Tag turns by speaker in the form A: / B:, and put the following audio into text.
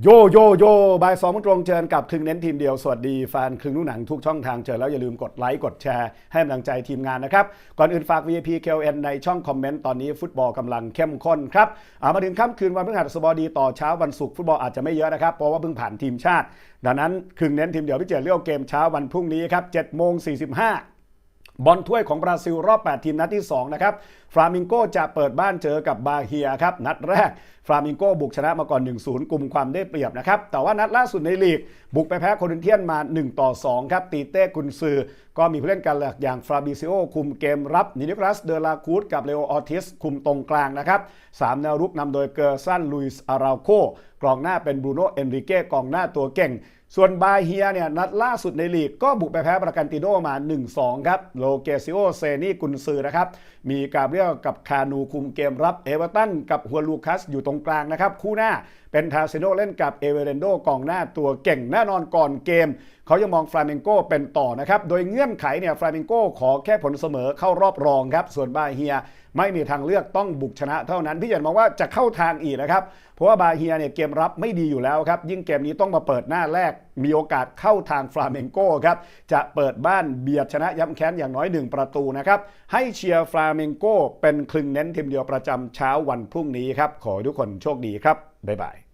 A: โยโยโยบายสองมงตรงเจอกับครึ่งเน้นทีมเดียว สวัสดีแฟนครึ่งลูกหนังทุกช่องทางเจอแล้วอย่าลืมกดไลค์ กดแชร์ ให้กำลังใจทีมงานนะครับ ก่อนอื่นฝาก VIP KLN ในช่องคอมเมนต์ตอนนี้ฟุตบอลกำลังเข้มข้นครับามาถึงค่ำคืนวันพฤหัสบดีต่อเช้าวันศุกร์ฟุตบอลอาจจะไม่เยอะนะครับ เพราะว่าเพิ่งผ่านทีมชาติ ดังนั้นครึ่งเน้นทีมเดียวพิเจเลี้ยวเกมเช้าวันพรุ่งนี้ครับ7โมง45 บอลถ้วยของบราซิลรอบ 8 ทีมนัดที่ 2 นะครับฟลามิงโกจะเปิดบ้านเจอกับบาเฮียครับ นัดแรกฟลามิงโกบุกชนะมาก่อน 1-0 กลุ่มความได้เปรียบนะครับ แต่ว่านัดล่าสุดในลีก บุกไปแพ้โครินเทียนมา 1-2 ครับ ตีเต้กุนซือ ก็มีผู้เล่นกันหลักอย่างฟราบิซิโอคุมเกมรับ นินิคลัสเดลาคูดกับเลโอออทิสคุมตรงกลางนะครับสามแนวรุกนำโดยเกอร์ซันลุยส์อาราโค กองหน้าเป็นบรูโนเอนริเก้กองหน้าตัวเก่ง ส่วนบาเฮียเนี่ยนัดล่าสุดในลีกก็บุกไปแพ้ประกันติโดมา 1-2 ครับ โลเกซิโอเซนี่กุนซือนะครับ มีกาเบรียลกับคานูคุมเกมรับเอเวอร์ตันกับฮัวลูคัสอยู่ตรงกลางนะครับ คู่หน้าเป็นทาเซโนเล่นกับเอเวเรนโดกองหน้าตัวเก่งแน่นอนก่อนเกมเขายังมองฟลาเมงโกเป็นต่อนะครับ โดยเงื่อนไขเนี่ยฟลาเมงโกขอแค่ผลเสมอเข้ารอบรองครับ ส่วนบาเฮียไม่มีทางเลือกต้องบุกชนะเท่านั้นพี่เจนมองว่าจะเข้าทางอีกนะครับ เพราะว่าบาเฮียเนี่ยเกมรับไม่ดีอยู่แล้วครับ ยิ่งเกมนี้ต้องมาเปิดหน้าแรก มีโอกาสเข้าทางฟลาเมงโกครับ จะเปิดบ้านเบียดชนะย้ำแค้นอย่างน้อย 1 ประตูนะครับ ให้เชียร์ฟลาเมงโกเป็นคลึงเน้นทีมเดียวประจำเช้าวันพรุ่งนี้ครับ ขอทุกคนโชคดีครับ บ๊ายบาย